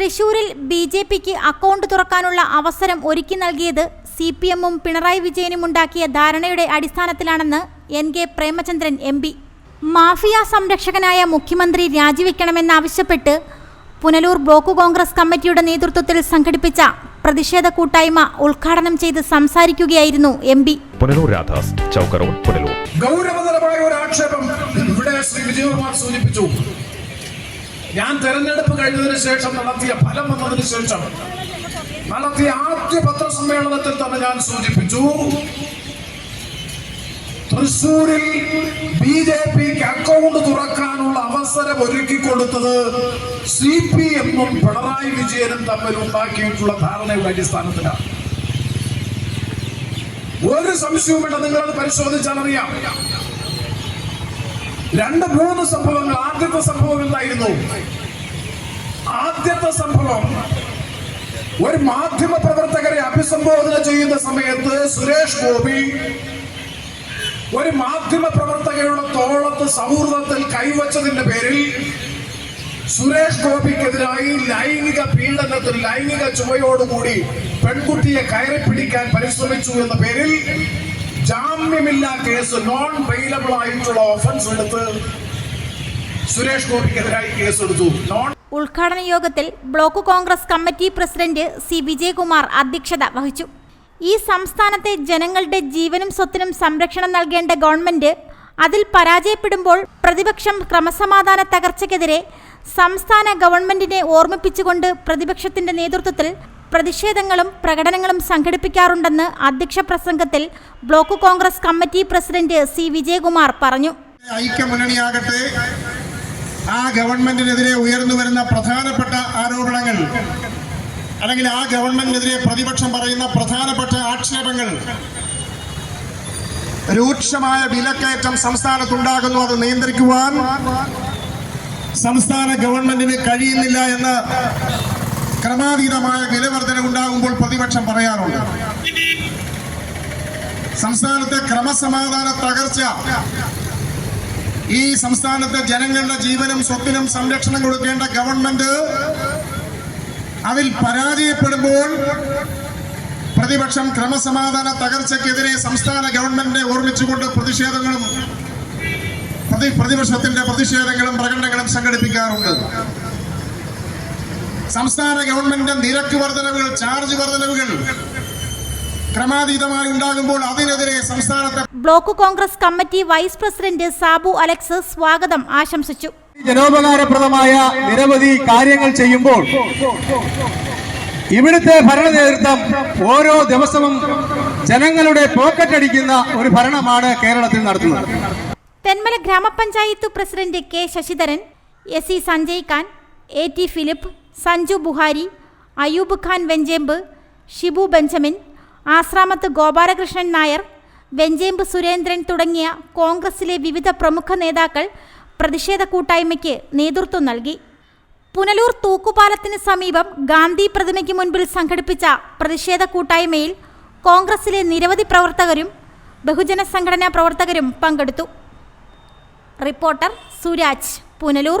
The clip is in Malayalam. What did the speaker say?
തൃശൂരിൽ ബി ജെ പിക്ക് അക്കൗണ്ട് തുറക്കാനുള്ള അവസരം ഒരുക്കി നൽകിയത് സി പി എമ്മും പിണറായി വിജയനും ഉണ്ടാക്കിയ ധാരണയുടെ അടിസ്ഥാനത്തിലാണെന്ന് N K Premachandran M P. Mafia സംരക്ഷകനായ മുഖ്യമന്ത്രി രാജിവെക്കണമെന്നാവശ്യപ്പെട്ട് പുനലൂർ ബ്ലോക്ക് കോൺഗ്രസ് കമ്മിറ്റിയുടെ നേതൃത്വത്തിൽ സംഘടിപ്പിച്ച പ്രതിഷേധ കൂട്ടായ്മ ഉദ്ഘാടനം ചെയ്ത് സംസാരിക്കുകയായിരുന്നു എം പി. പുനലൂർ രാധാസ് പുനലൂർ. ഗൗരവതരമായ ഒരു ആക്ഷേപം ഇവിടെ ശ്രീ വിജയകുമാർ സൂചിപ്പിച്ചു. ഞാൻ തെരഞ്ഞെടുപ്പ് കഴിഞ്ഞതിന് ശേഷം നടത്തിയ ഫലം വന്നതിന് ശേഷം നടത്തിയ ആദ്യ പത്രസമ്മേളനത്തിൽ തന്നെ ഞാൻ സൂചിപ്പിച്ചു തൃശൂരിൽ ബി ജെ പിക്ക് അക്കൗണ്ട് തുറക്കാനുള്ള അവസരം ഒരുക്കി കൊടുത്തത് സി പി എമ്മും പിണറായി വിജയനും തമ്മിൽ ഉണ്ടാക്കിയിട്ടുള്ള ധാരണയുടെ അടിസ്ഥാനത്തിലാണ്. ഒരു സംശയവുമില്ല നിങ്ങളത് പരിശോധിച്ചാൽ അറിയാം. രണ്ട് മൂന്ന് സംഭവങ്ങൾ. ആദ്യത്തെ സംഭവം എന്തായിരുന്നു? ആദ്യത്തെ സംഭവം ഒരു മാധ്യമ പ്രവർത്തകരെ അഭിസംബോധന ചെയ്യുന്ന സമയത്ത് സുരേഷ് ഗോപി ഒരു മാധ്യമ പ്രവർത്തകരുടെ തോളത്ത് സൗഹൃദത്തിൽ കൈവച്ചതിന്റെ പേരിൽ സുരേഷ് ഗോപിക്കെതിരായി ലൈംഗിക പീഡനത്തിൽ ലൈംഗിക ചുവയോടുകൂടി പെൺകുട്ടിയെ കയറി പിടിക്കാൻ പരിശ്രമിച്ചു എന്ന പേരിൽ ജാമ്യമില്ലാ കേസ് നോൺ ബെയിലബിൾ ആയിട്ടുള്ള ഓഫൻസ് എടുത്ത് സുരേഷ് ഗോപിക്കെതിരായി കേസെടുത്തു. നോൺ ഉദ്ഘാടന യോഗത്തിൽ block Congress committee president C Vijayakumar അധ്യക്ഷത വഹിച്ചു. ഈ സംസ്ഥാനത്തെ ജനങ്ങളുടെ ജീവനും സ്വത്തിനും സംരക്ഷണം നൽകേണ്ട ഗവൺമെന്റ് അതിൽ പരാജയപ്പെടുമ്പോൾ പ്രതിപക്ഷം ക്രമസമാധാന തകർച്ചയ്ക്കെതിരെ സംസ്ഥാന ഗവൺമെന്റിനെ ഓർമ്മിപ്പിച്ചുകൊണ്ട് പ്രതിപക്ഷത്തിന്റെ നേതൃത്വത്തിൽ പ്രതിഷേധങ്ങളും പ്രകടനങ്ങളും സംഘടിപ്പിക്കാറുണ്ടെന്ന് അധ്യക്ഷ പ്രസംഗത്തിൽ block Congress committee president C Vijayakumar പറഞ്ഞു. ഐക്യമുന്നണിയാകട്ടെ ആ ഗവൺമെന്റിനെതിരെ ഉയർന്നു വരുന്ന പ്രധാനപ്പെട്ട ആരോപണങ്ങൾ അല്ലെങ്കിൽ ആ ഗവൺമെന്റിനെതിരെ പ്രതിപക്ഷം പറയുന്ന പ്രധാനപ്പെട്ട ആക്ഷേപങ്ങൾ രൂക്ഷമായ വിലക്കയറ്റം സംസ്ഥാനത്തുണ്ടാകുന്നു. അത് നിയന്ത്രിക്കുവാൻ സംസ്ഥാന ഗവൺമെന്റിന് കഴിയുന്നില്ല എന്ന് ക്രമാതീതമായ വിലവർധന ഉണ്ടാകുമ്പോൾ പ്രതിപക്ഷം പറയാറുണ്ട്. സംസ്ഥാനത്തെ ക്രമസമാധാന തകർച്ച ഈ സംസ്ഥാനത്തെ ജനങ്ങളുടെ ജീവനും സ്വത്തിനും സംരക്ഷണം കൊടുക്കേണ്ട ഗവൺമെന്റ് അതിൽ പരാജയപ്പെടുമ്പോൾ പ്രതിപക്ഷം ക്രമസമാധാന തകർച്ചയ്ക്കെതിരെ സംസ്ഥാന ഗവൺമെന്റിനെ ഓർമ്മിച്ചുകൊണ്ട് പ്രതിഷേധങ്ങളും പ്രതി പ്രതിപക്ഷത്തിന്റെ പ്രതിഷേധങ്ങളും പ്രകടനങ്ങളും സംഘടിപ്പിക്കാറുണ്ട്. സംസ്ഥാന ഗവൺമെന്റിന്റെ നിരക്ക് വർധനവുകൾ ചാർജ് വർധനവുകൾ ക്രമാതീതമായി ഉണ്ടാകുമ്പോൾ അതിനെതിരെ സംസ്ഥാനത്തെ block Congress committee vice president Sabu Alex സ്വാഗതം ആശംസിച്ചു. ജനോപകാരപ്രദമായ നിരവധി കാര്യങ്ങൾ ചെയ്യുമ്പോൾ ഇവിടുത്തെ ഭരണ നേതൃത്വം ഓരോ ദിവസവും ജനങ്ങളുടെ പോക്കറ്റ് അടിക്കുന്ന ഒരു ഭരണമാണ് കേരളത്തിൽ നടത്തുന്നത്. തെന്മല ഗ്രാമപഞ്ചായത്ത് president K Sasidharan S C Sanjay Khan A T Philip Sanju Buhari Ayoob Khan Venchempu Shibu Benjamin ആശ്രാമത്ത് Gopalakrishnan Nair Venchempu Surendran തുടങ്ങിയ കോൺഗ്രസിലെ വിവിധ പ്രമുഖ നേതാക്കൾ പ്രതിഷേധ കൂട്ടായ്മയ്ക്ക് നേതൃത്വം നൽകി. പുനലൂർ തൂക്കുപാലത്തിന് സമീപം ഗാന്ധി പ്രതിമയ്ക്ക് മുൻപിൽ സംഘടിപ്പിച്ച പ്രതിഷേധ കൂട്ടായ്മയിൽ കോൺഗ്രസിലെ നിരവധി പ്രവർത്തകരും ബഹുജന സംഘടനാ പ്രവർത്തകരും പങ്കെടുത്തു. റിപ്പോർട്ടർ സുരാജ് പുനലൂർ.